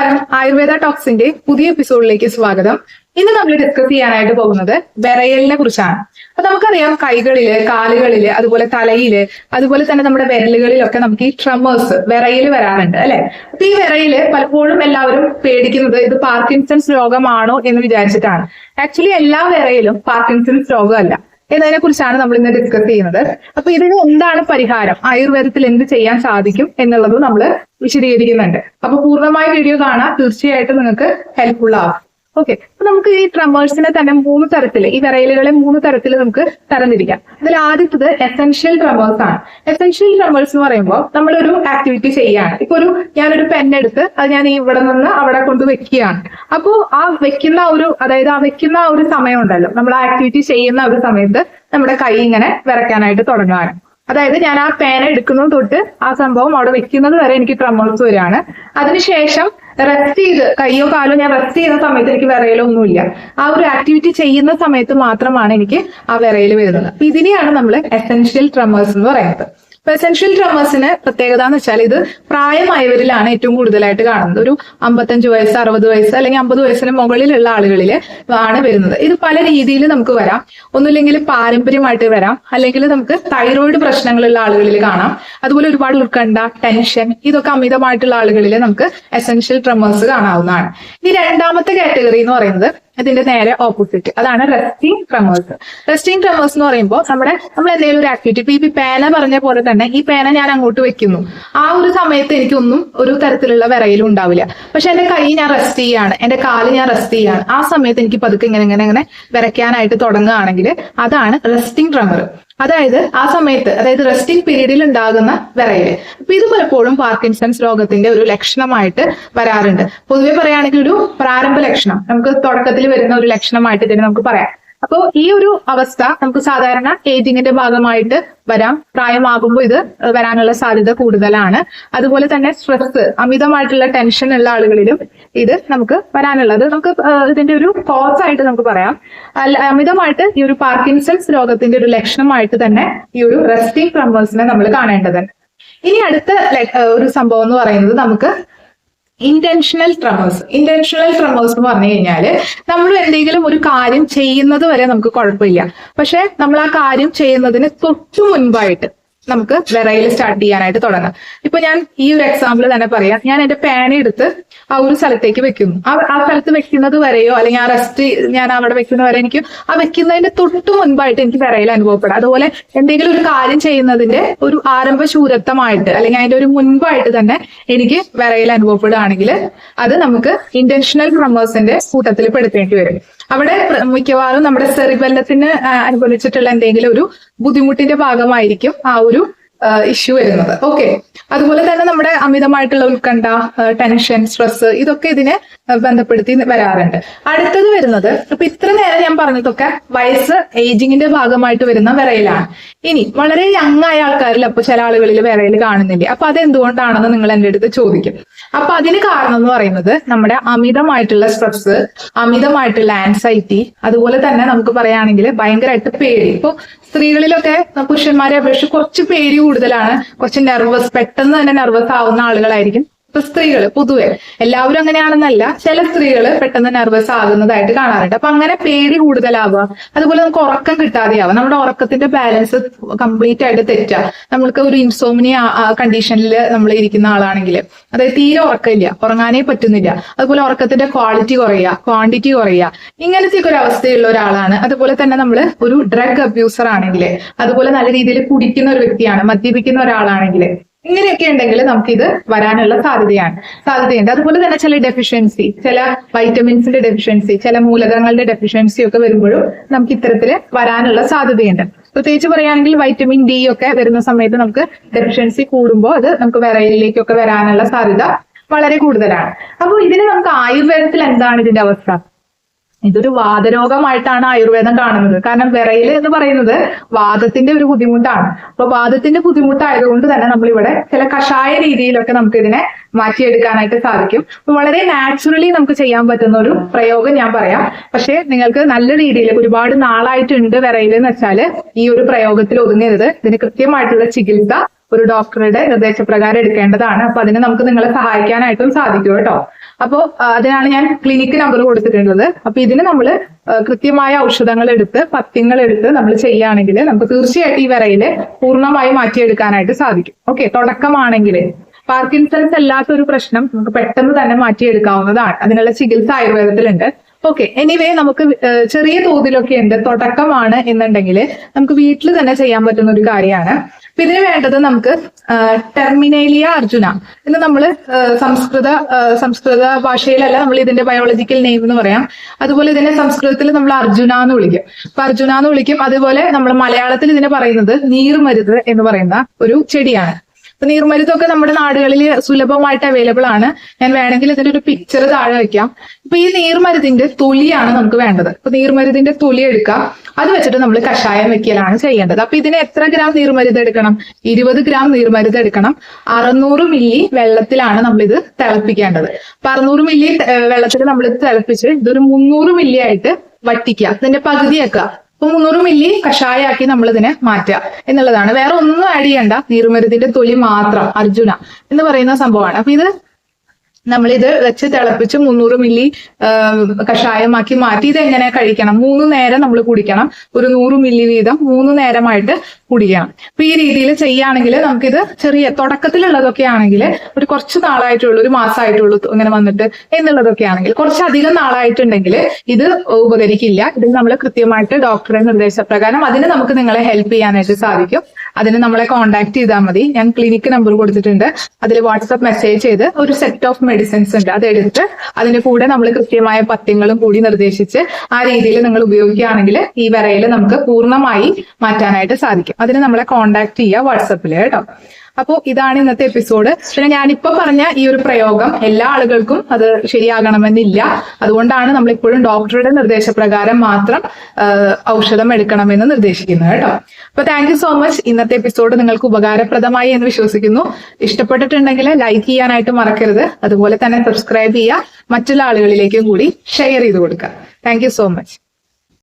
നമസ്കാരം. ആയുർവേദ ടോക്സിന്റെ പുതിയ എപ്പിസോഡിലേക്ക് സ്വാഗതം. ഇന്ന് നമ്മൾ ഡിസ്കസ് ചെയ്യാനായിട്ട് പോകുന്നത് വിറയലിനെ കുറിച്ചാണ്. അപ്പൊ നമുക്കറിയാം കൈകളിൽ കാലുകളിൽ അതുപോലെ തലയിൽ അതുപോലെ തന്നെ നമ്മുടെ വിരലുകളിലൊക്കെ നമുക്ക് ഈ ട്രമേഴ്സ് വിറയിൽ വരാറുണ്ട് അല്ലെ? അപ്പൊ ഈ വിറയിൽ പലപ്പോഴും എല്ലാവരും പേടിക്കുന്നത് ഇത് പാർക്കിൻസൺസ് രോഗമാണോ എന്ന് വിചാരിച്ചിട്ടാണ്. ആക്ച്വലി എല്ലാ വിറയിലും പാർക്കിൻസൺസ് രോഗമല്ല. എന്നതിനെ കുറിച്ചാണ് നമ്മൾ ഇന്ന് ഡിസ്കസ് ചെയ്യുന്നത്. അപ്പൊ ഇതിന് എന്താണ് പരിഹാരം? ആയുർവേദത്തിൽ എന്ത് ചെയ്യാൻ സാധിക്കും എന്നുള്ളത് നമ്മൾ വിശദീകരിക്കുന്നുണ്ട്. അപ്പൊ പൂർണമായ വീഡിയോ കാണാൻ തീർച്ചയായിട്ടും നിങ്ങൾക്ക് ഹെൽപ്ഫുൾ ആവും. ഓക്കെ അപ്പൊ നമുക്ക് ഈ ട്രമേഴ്സിനെ തന്നെ മൂന്ന് തരത്തിൽ ഈ വിറയലുകളെ മൂന്ന് തരത്തിൽ നമുക്ക് തരംതിരിക്കാം. അതിൽ ആദ്യത്തത് എസെൻഷ്യൽ ട്രമേഴ്സ് ആണ്. എസെൻഷ്യൽ ട്രമേഴ്സ് എന്ന് പറയുമ്പോൾ നമ്മളൊരു ആക്ടിവിറ്റി ചെയ്യാണ്. ഇപ്പൊ ഒരു ഞാനൊരു എടുത്ത് അത് ഞാൻ ഇവിടെ നിന്ന് അവിടെ കൊണ്ട് വെക്കുകയാണ്. അപ്പോൾ ആ വെക്കുന്ന ഒരു അതായത് ആ വെക്കുന്ന ഒരു സമയം ഉണ്ടല്ലോ. നമ്മൾ ആ ആക്ടിവിറ്റി ചെയ്യുന്ന ഒരു സമയത്ത് നമ്മുടെ കൈ ഇങ്ങനെ വിറയ്ക്കാനായിട്ട് തുടങ്ങുകയാണ് അതായത് ഞാൻ ആ പേന എടുക്കുന്നത് തൊട്ട് ആ സംഭവം അവിടെ വെക്കുന്നത് വരെ എനിക്ക് ക്രമോൾസ് വരികയാണ് അതിനുശേഷം റെസ്റ്റ് ചെയ്ത് കയ്യോ കാലോ ഞാൻ റെസ്റ്റ് ചെയ്യുന്ന സമയത്ത് എനിക്ക് വിറയലോ ഒന്നുമില്ല ആ ഒരു ആക്ടിവിറ്റി ചെയ്യുന്ന സമയത്ത് മാത്രമാണ് എനിക്ക് ആ വിറയൽ വരുന്നത്. ഇതിനെയാണ് നമ്മൾ എസെൻഷ്യൽ ട്രമേഴ്സ് എന്ന് പറയുന്നത്. അപ്പൊ എസെൻഷ്യൽ ട്രമേഴ്സിന് പ്രത്യേകത എന്ന് വെച്ചാൽ ഇത് പ്രായമായവരിലാണ് ഏറ്റവും കൂടുതലായിട്ട് കാണുന്നത്. ഒരു അമ്പത്തഞ്ച് വയസ്സ് അറുപത് വയസ്സ് അല്ലെങ്കിൽ അമ്പത് വയസ്സിന് മുകളിലുള്ള ആളുകളിൽ ആണ് വരുന്നത്. ഇത് പല രീതിയിൽ നമുക്ക് വരാം. ഒന്നുമില്ലെങ്കിൽ പാരമ്പര്യമായിട്ട് വരാം. അല്ലെങ്കിൽ നമുക്ക് തൈറോയിഡ് പ്രശ്നങ്ങളുള്ള ആളുകളിൽ കാണാം. അതുപോലെ ഒരുപാട് ഉത്കണ്ഠ ടെൻഷൻ ഇതൊക്കെ അമിതമായിട്ടുള്ള ആളുകളിൽ നമുക്ക് എസെൻഷ്യൽ ട്രമേഴ്സ് കാണാവുന്നതാണ്. ഇനി രണ്ടാമത്തെ കാറ്റഗറി എന്ന് പറയുന്നത് ഇതിന്റെ നേരെ ഓപ്പോസിറ്റ് അതാണ് റെസ്റ്റിംഗ് ട്രമേഴ്സ് റെസ്റ്റിംഗ് ട്രമേഴ്സ് എന്ന് പറയുമ്പോൾ നമ്മുടെ നമ്മൾ എന്തെങ്കിലും ഒരു ആക്ടിവിറ്റി ഇപ്പൊ ഈ പേന പറഞ്ഞ പോലെ തന്നെ ഈ പേന ഞാൻ അങ്ങോട്ട് വെക്കുന്നു. ആ ഒരു സമയത്ത് എനിക്കൊന്നും ഒരു തരത്തിലുള്ള വിറയിലും ഉണ്ടാവില്ല. പക്ഷെ എന്റെ കൈ ഞാൻ റെസ്റ്റ് ചെയ്യാണ്. എന്റെ കാൽ ഞാൻ റെസ്റ്റ് ചെയ്യാണ്. ആ സമയത്ത് എനിക്ക് പതുക്കെ ഇങ്ങനെ ഇങ്ങനെ ഇങ്ങനെ വിറയ്ക്കാനായിട്ട് തുടങ്ങുകയാണെങ്കിൽ അതാണ് റെസ്റ്റിംഗ് ട്രമർ അതായത് ആ സമയത്ത് അതായത് റെസ്റ്റിംഗ് പീരീഡിൽ ഉണ്ടാകുന്ന വിറയൽ അപ്പൊ ഇത് പലപ്പോഴും പാർക്കിൻസൺസ് രോഗത്തിന്റെ ഒരു ലക്ഷണമായിട്ട് വരാറുണ്ട്. പൊതുവെ പറയുകയാണെങ്കിൽ ഒരു പ്രാരംഭ ലക്ഷണം. നമുക്ക് തുടക്കത്തിൽ വരുന്ന ഒരു ലക്ഷണമായിട്ട് ഇതിനെ നമുക്ക് പറയാം. അപ്പോൾ ഈ ഒരു അവസ്ഥ നമുക്ക് സാധാരണ ഏജിങ്ങിന്റെ ഭാഗമായിട്ട് വരാം. പ്രായമാകുമ്പോൾ ഇത് വരാനുള്ള സാധ്യത കൂടുതലാണ്. അതുപോലെ തന്നെ സ്ട്രെസ് അമിതമായിട്ടുള്ള ടെൻഷൻ ഉള്ള ആളുകളിലും ഇത് നമുക്ക് വരാനുള്ളത്. നമുക്ക് ഇതിന്റെ ഒരു കോസ് ആയിട്ട് നമുക്ക് പറയാം. അമിതമായിട്ട് ഈ ഒരു പാർക്കിൻസൺസ് രോഗത്തിന്റെ ഒരു ലക്ഷണമായിട്ട് തന്നെ ഈ ഒരു റെസ്റ്റിംഗ് ട്രംബേഴ്സിനെ നമ്മൾ കാണേണ്ടതുണ്ട്. ഇനി അടുത്ത ഒരു സംഭവം എന്ന് പറയുന്നത് നമുക്ക് ഇന്റൻഷണൽ ട്രമേഴ്സ് ഇന്റൻഷണൽ ട്രമേഴ്സ് എന്ന് പറഞ്ഞു കഴിഞ്ഞാൽ നമ്മൾ എന്തെങ്കിലും ഒരു കാര്യം ചെയ്യുന്നത് വരെ നമുക്ക് കുഴപ്പമില്ല. പക്ഷെ നമ്മൾ ആ കാര്യം ചെയ്യുന്നതിന് തൊട്ടു മുൻപായിട്ട് നമുക്ക് വിറയിൽ സ്റ്റാർട്ട് ചെയ്യാനായിട്ട് തുടങ്ങാം. ഇപ്പൊ ഞാൻ ഈ ഒരു എക്സാമ്പിൾ തന്നെ പറയാം. ഞാൻ എന്റെ പാൻ എടുത്ത് ആ ഒരു സ്ഥലത്തേക്ക് വെക്കുന്നു. ആ ആ സ്ഥലത്ത് വെക്കുന്നത് വരെയോ അല്ലെങ്കിൽ ആ റെസ്റ്റ് ഞാൻ അവിടെ വെക്കുന്ന വരെ എനിക്ക് ആ വെക്കുന്നതിന്റെ തൊട്ട് മുൻപായിട്ട് എനിക്ക് വിറയിൽ അനുഭവപ്പെടാം. അതുപോലെ എന്തെങ്കിലും ഒരു കാര്യം ചെയ്യുന്നതിന്റെ ഒരു ആരംഭ ശൂരത്വമായിട്ട് അല്ലെങ്കിൽ അതിന്റെ ഒരു മുൻപായിട്ട് തന്നെ എനിക്ക് വിറയിൽ അനുഭവപ്പെടുകയാണെങ്കിൽ അത് നമുക്ക് ഇന്റൻഷണൽ ട്രമേഴ്സിന്റെ കൂട്ടത്തിൽ പെടുത്തേണ്ടി വരും. അവിടെ മിക്കവാറും നമ്മുടെ സെറിബെല്ലത്തിന് അനുഭവിച്ചിട്ടുള്ള എന്തെങ്കിലും ഒരു ബുദ്ധിമുട്ടിന്റെ ഭാഗമായിരിക്കും ആ ഒരു ഇഷ്യൂ വരുന്നത്. ഓക്കെ അതുപോലെ തന്നെ നമ്മുടെ അമിതമായിട്ടുള്ള ഉത്കണ്ഠ ടെൻഷൻ സ്ട്രെസ് ഇതൊക്കെ ഇതിനെ ബന്ധപ്പെടുത്തി വരാറുണ്ട്. അടുത്തത് വരുന്നത് ഇപ്പൊ ഇത്ര നേരം ഞാൻ പറഞ്ഞതൊക്കെ വയസ്സ് ഏജിങ്ങിന്റെ ഭാഗമായിട്ട് വരുന്ന വിറയിലാണ്. ഇനി വളരെ യങ് ആയ ആൾക്കാരിൽ അപ്പൊ ചില ആളുകളിൽ വിറയിൽ കാണുന്നില്ല? അപ്പൊ അത് എന്തുകൊണ്ടാണെന്ന് നിങ്ങൾ എന്റെ അടുത്ത് ചോദിക്കും. അപ്പൊ അതിന് കാരണം എന്ന് പറയുന്നത് നമ്മുടെ അമിതമായിട്ടുള്ള സ്ട്രെസ് അമിതമായിട്ടുള്ള ആൻസൈറ്റി അതുപോലെ തന്നെ നമുക്ക് പറയുകയാണെങ്കിൽ ഭയങ്കരമായിട്ട് പേടി. ഇപ്പൊ സ്ത്രീകളിലൊക്കെ പുരുഷന്മാരെ അപേക്ഷിച്ച് കുറച്ച് പേടി കൂടുതലാണ്. കുറച്ച് നെർവസ് പെട്ടെന്ന് തന്നെ നെർവസ് ആവുന്ന ആളുകളായിരിക്കും. ഇപ്പൊ സ്ത്രീകൾ പൊതുവെ എല്ലാവരും അങ്ങനെയാണെന്നല്ല ചില സ്ത്രീകൾ പെട്ടെന്ന് നെർവസ് ആകുന്നതായിട്ട് കാണാറുണ്ട്. അപ്പൊ അങ്ങനെ പേടി കൂടുതലാവുക. അതുപോലെ നമുക്ക് ഉറക്കം കിട്ടാതെയാവുക. നമ്മുടെ ഉറക്കത്തിന്റെ ബാലൻസ് കംപ്ലീറ്റ് ആയിട്ട് തെറ്റുക നമ്മൾക്ക് ഒരു ഇൻസോമിനി കണ്ടീഷനിൽ നമ്മൾ ഇരിക്കുന്ന ആളാണെങ്കിൽ. അതായത് തീരെ ഉറക്കമില്ല. ഉറങ്ങാനേ പറ്റുന്നില്ല. അതുപോലെ ഉറക്കത്തിന്റെ ക്വാളിറ്റി കുറയുക ക്വാണ്ടിറ്റി കുറയുക. ഇങ്ങനത്തെ ഒരു അവസ്ഥയുള്ള ഒരാളാണ്. അതുപോലെ തന്നെ നമ്മൾ ഒരു ഡ്രഗ് അബ്യൂസർ ആണെങ്കിൽ അതുപോലെ നല്ല രീതിയിൽ കുടിക്കുന്ന ഒരു വ്യക്തിയാണ് മദ്യപിക്കുന്ന ഒരാളാണെങ്കിൽ. ഇങ്ങനെയൊക്കെ ഉണ്ടെങ്കിൽ നമുക്കിത് വരാനുള്ള സാധ്യതയാണ്. സാധ്യതയുണ്ട്. അതുപോലെ തന്നെ ചില ഡെഫിഷ്യൻസി ചില വൈറ്റമിൻസിന്റെ ഡെഫിഷ്യൻസി ചില മൂലകങ്ങളുടെ ഡെഫിഷ്യൻസി ഒക്കെ വരുമ്പോഴും നമുക്ക് ഇത്തരത്തിൽ വരാനുള്ള സാധ്യതയുണ്ട്. പ്രത്യേകിച്ച് പറയുകയാണെങ്കിൽ വൈറ്റമിൻ ഡി ഒക്കെ വരുന്ന സമയത്ത് നമുക്ക് ഡെഫിഷ്യൻസി കൂടുമ്പോൾ അത് നമുക്ക് വിറയലിലേക്കൊക്കെ വരാനുള്ള സാധ്യത വളരെ കൂടുതലാണ്. അപ്പോൾ ഇതിന് നമുക്ക് ആയുർവേദത്തിൽ എന്താണ് ഇതിന്റെ അവസ്ഥ? ഇതൊരു വാദരോഗമായിട്ടാണ് ആയുർവേദം കാണുന്നത്. കാരണം വിറയിൽ എന്ന് പറയുന്നത് വാദത്തിന്റെ ഒരു ബുദ്ധിമുട്ടാണ്. അപ്പൊ വാദത്തിന്റെ ബുദ്ധിമുട്ടായതുകൊണ്ട് തന്നെ നമ്മൾ ഇവിടെ ചില കഷായ രീതിയിലൊക്കെ നമുക്ക് ഇതിനെ മാറ്റിയെടുക്കാനായിട്ട് സാധിക്കും. വളരെ നാച്ചുറലി നമുക്ക് ചെയ്യാൻ പറ്റുന്ന ഒരു പ്രയോഗം ഞാൻ പറയാം. പക്ഷെ നിങ്ങൾക്ക് നല്ല രീതിയിൽ ഒരുപാട് നാളായിട്ടുണ്ട് വിറയിൽ എന്ന് വെച്ചാൽ ഈ ഒരു പ്രയോഗത്തിൽ ഒതുങ്ങരുത്. ഇതിന് കൃത്യമായിട്ടുള്ള ചികിത്സ ഒരു ഡോക്ടറുടെ നിർദ്ദേശപ്രകാരം എടുക്കേണ്ടതാണ്. അപ്പൊ അതിന് നമുക്ക് നിങ്ങളെ സഹായിക്കാനായിട്ടും സാധിക്കും കേട്ടോ. അപ്പോൾ അതിനാണ് ഞാൻ ക്ലിനിക്ക് നമ്പർ കൊടുത്തിട്ടുള്ളത്. അപ്പൊ ഇതിന് നമ്മൾ കൃത്യമായ ഔഷധങ്ങൾ എടുത്ത് പത്യങ്ങൾ എടുത്ത് നമ്മൾ ചെയ്യുകയാണെങ്കിൽ നമുക്ക് തീർച്ചയായിട്ടും ഈ വിറയിൽ പൂർണമായി മാറ്റിയെടുക്കാനായിട്ട് സാധിക്കും. ഓക്കെ തുടക്കമാണെങ്കിൽ പാർക്കിൻസൺസ് അല്ലാത്ത ഒരു പ്രശ്നം നമുക്ക് പെട്ടെന്ന് തന്നെ മാറ്റിയെടുക്കാവുന്നതാണ്. അതിനുള്ള ചികിത്സ ആയുർവേദത്തിലുണ്ട്. ഓക്കെ എനിവേ നമുക്ക് ചെറിയ തോതിലൊക്കെ ഉണ്ട്. തുടക്കമാണ് എന്നുണ്ടെങ്കിൽ നമുക്ക് വീട്ടിൽ തന്നെ ചെയ്യാൻ പറ്റുന്ന ഒരു കാര്യമാണ്. ഇതിന് വേണ്ടത് നമുക്ക് ടെർമിനേലിയ അർജുന എന്ന് നമ്മൾ സംസ്കൃത സംസ്കൃത ഭാഷയിലല്ല നമ്മൾ ഇതിന്റെ ബയോളജിക്കൽ നെയിം എന്ന് പറയാം. അതുപോലെ ഇതിനെ സംസ്കൃതത്തിൽ നമ്മൾ അർജുന എന്ന് വിളിക്കും. അപ്പൊ അർജുന എന്ന് വിളിക്കും. അതുപോലെ നമ്മൾ മലയാളത്തിൽ ഇതിനെ പറയുന്നത് നീർമരുത് എന്ന് പറയുന്ന ഒരു ചെടിയാണ്. അപ്പൊ നീർമരുതൊക്കെ നമ്മുടെ നാടുകളിൽ സുലഭമായിട്ട് അവൈലബിൾ ആണ്. ഞാൻ വേണമെങ്കിൽ ഇതിന്റെ ഒരു പിക്ചർ താഴെ വെക്കാം. ഇപ്പൊ ഈ നീർമരുതിന്റെ തൊലിയാണ് നമുക്ക് വേണ്ടത്. അപ്പൊ നീർമരുതിന്റെ തൊലി എടുക്കാം അത് വെച്ചിട്ട് നമ്മൾ കഷായം വെക്കലാണ് ചെയ്യേണ്ടത്. അപ്പൊ ഇതിന് എത്ര ഗ്രാം നീർമരുത് എടുക്കണം? ഇരുപത് ഗ്രാം നീർമരുത് എടുക്കണം. അറുന്നൂറ് മില്ലി വെള്ളത്തിലാണ് നമ്മൾ ഇത് തിളപ്പിക്കേണ്ടത്. അപ്പൊ അറുന്നൂറ് മില്ലി വെള്ളത്തിൽ നമ്മൾ ഇത് തിളപ്പിച്ച് ഇതൊരു മുന്നൂറ് മില്ലി ആയിട്ട് വറ്റിക്കുക. ഇതിന്റെ പകുതിയാക്കുക മുന്നൂറ് മില്ലി കഷായാക്കി നമ്മൾ ഇതിനെ മാറ്റുക എന്നുള്ളതാണ്. വേറെ ഒന്നും ആഡ് ചെയ്യണ്ട. നീർമരുതിന്റെ തൊലി മാത്രം അർജുന എന്ന് പറയുന്ന സംഭവമാണ്. അപ്പൊ ഇത് നമ്മളിത് വെച്ച് തിളപ്പിച്ച് മുന്നൂറ് മില്ലി കഷായമാക്കി മാറ്റി ഇത് എങ്ങനെ കഴിക്കണം? മൂന്ന് നേരം നമ്മൾ കുടിക്കണം. ഒരു നൂറ് മില്ലി വീതം മൂന്ന് നേരമായിട്ട് കുടിക്കണം. അപ്പൊ ഈ രീതിയിൽ ചെയ്യുകയാണെങ്കിൽ നമുക്കിത് ചെറിയ തുടക്കത്തിലുള്ളതൊക്കെ ആണെങ്കിൽ ഒരു കുറച്ച് നാളായിട്ടുള്ളൂ ഒരു മാസമായിട്ടുള്ളൂ ഇങ്ങനെ വന്നിട്ട് എന്നുള്ളതൊക്കെ ആണെങ്കിൽ. കുറച്ചധികം നാളായിട്ടുണ്ടെങ്കിൽ ഇത് ഉപകരിക്കില്ല. ഇത് നമ്മൾ കൃത്യമായിട്ട് ഡോക്ടറെ നിർദ്ദേശപ്രകാരം അതിന് നമുക്ക് നിങ്ങളെ ഹെൽപ്പ് ചെയ്യാനായിട്ട് സാധിക്കും. അതിന് നമ്മളെ കോൺടാക്ട് ചെയ്താൽ മതി. ഞാൻ ക്ലിനിക്ക് നമ്പർ കൊടുത്തിട്ടുണ്ട്. അതിൽ വാട്സപ്പ് മെസ്സേജ് ചെയ്ത് ഒരു സെറ്റ് ഓഫ് മെഡിസിൻസ് ഉണ്ട്. അത് അതെടുത്ത് അതിന്റെ കൂടെ നമ്മൾ കൃത്യമായ പത്യങ്ങളും കൂടി നിർദ്ദേശിച്ച് ആ രീതിയിൽ നിങ്ങൾ ഉപയോഗിക്കുകയാണെങ്കിൽ ഈ വരയിൽ നമുക്ക് പൂർണമായി മാറ്റാനായിട്ട് സാധിക്കും. അതിന് നമ്മളെ കോൺടാക്ട് ചെയ്യുക വാട്സപ്പിൽ കേട്ടോ. അപ്പോൾ ഇതാണ് ഇന്നത്തെ എപ്പിസോഡ്. പിന്നെ ഞാനിപ്പോ പറഞ്ഞ ഈ ഒരു പ്രയോഗം എല്ലാ ആളുകൾക്കും അത് ശരിയാകണമെന്നില്ല. അതുകൊണ്ടാണ് നമ്മൾ ഇപ്പോഴും ഡോക്ടറുടെ നിർദ്ദേശപ്രകാരം മാത്രം ഔഷധം എടുക്കണമെന്ന് നിർദ്ദേശിക്കുന്നത് കേട്ടോ. അപ്പൊ താങ്ക് യു സോ മച്ച് ഇന്നത്തെ എപ്പിസോഡ് നിങ്ങൾക്ക് ഉപകാരപ്രദമായി എന്ന് വിശ്വസിക്കുന്നു. ഇഷ്ടപ്പെട്ടിട്ടുണ്ടെങ്കിൽ ലൈക്ക് ചെയ്യാനായിട്ട് മറക്കരുത്. അതുപോലെ തന്നെ സബ്സ്ക്രൈബ് ചെയ്യുക. മറ്റുള്ള ആളുകളിലേക്കും കൂടി ഷെയർ ചെയ്ത് കൊടുക്കുക. Thank so much